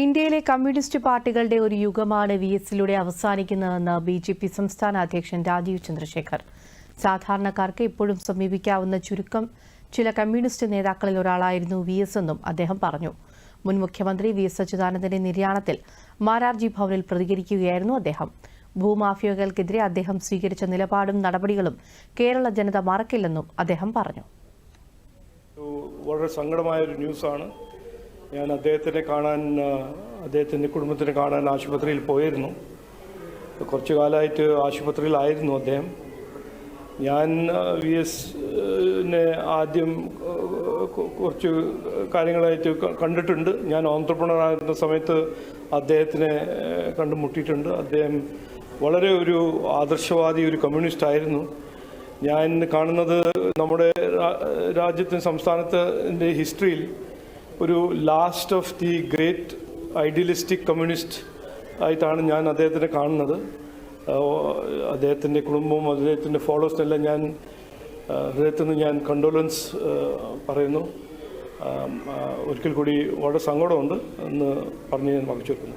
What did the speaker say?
ഇന്ത്യയിലെ കമ്മ്യൂണിസ്റ്റ് പാർട്ടികളുടെ ഒരു യുഗമാണ് വി എസിലൂടെ അവസാനിക്കുന്നതെന്ന് ബി ജെ പി സംസ്ഥാന അധ്യക്ഷൻ രാജീവ് ചന്ദ്രശേഖർ. സാധാരണക്കാർക്ക് ഇപ്പോഴും സമീപിക്കാവുന്ന ചുരുക്കം ചില കമ്മ്യൂണിസ്റ്റ് നേതാക്കളിൽ ഒരാളായിരുന്നു വി എസ് എന്നും അദ്ദേഹം പറഞ്ഞു. മുൻ മുഖ്യമന്ത്രി വി എസ് അച്യുതാനന്ദന്റെ നിര്യാണത്തിൽ മാരാർജി ഭവനിൽ പ്രതികരിക്കുകയായിരുന്നു അദ്ദേഹം. ഭൂമാഫിയകൾക്കെതിരെ അദ്ദേഹം സ്വീകരിച്ച നിലപാടും നടപടികളും കേരള ജനത മറക്കില്ലെന്നും അദ്ദേഹം പറഞ്ഞു. വളരെ സങ്കടമായ ഒരു ന്യൂസാണ്. ഞാൻ അദ്ദേഹത്തിനെ കാണാൻ അദ്ദേഹത്തിന്റെ കുടുംബത്തിനെ കാണാൻ ആശുപത്രിയിൽ പോയിരുന്നു. കുറച്ചു കാലമായിട്ട് ആശുപത്രിയിലായിരുന്നു അദ്ദേഹം. ഞാൻ വി എസിനെ ആദ്യം കുറച്ച് കാര്യങ്ങളായിട്ട് കണ്ടിട്ടുണ്ട്. ഞാൻ ഓൺട്രപ്രണർ ആയിരുന്ന സമയത്ത് അദ്ദേഹത്തിനെ കണ്ടുമുട്ടിയിട്ടുണ്ട്. അദ്ദേഹം വളരെ ഒരു ആദർശവാദി ഒരു കമ്മ്യൂണിസ്റ്റ് ആയിരുന്നു. ഞാൻ കാണുന്നത് നമ്മുടെ രാജ്യത്തിന് സംസ്ഥാനത്തിന്റെ ഹിസ്റ്ററിയിൽ ഒരു last of the great idealistic communist ആയിട്ടാണ് ഞാൻ അദ്ദേഹത്തിനെ കാണുന്നത്. അദ്ദേഹത്തിന്റെ കുടുംബവും അദ്ദേഹത്തിന്റെ ഫോളോവേഴ്സിനെല്ലാം ഞാൻ അദ്ദേഹത്തിന് നിന്ന് ഞാൻ കണ്ടോലൻസ് പറയുന്നു. ഒരിക്കൽ കൂടി വളരെ സങ്കടമുണ്ട് എന്ന് പറഞ്ഞ് ഞാൻ വാങ്ങിച്ചു വെക്കുന്നു.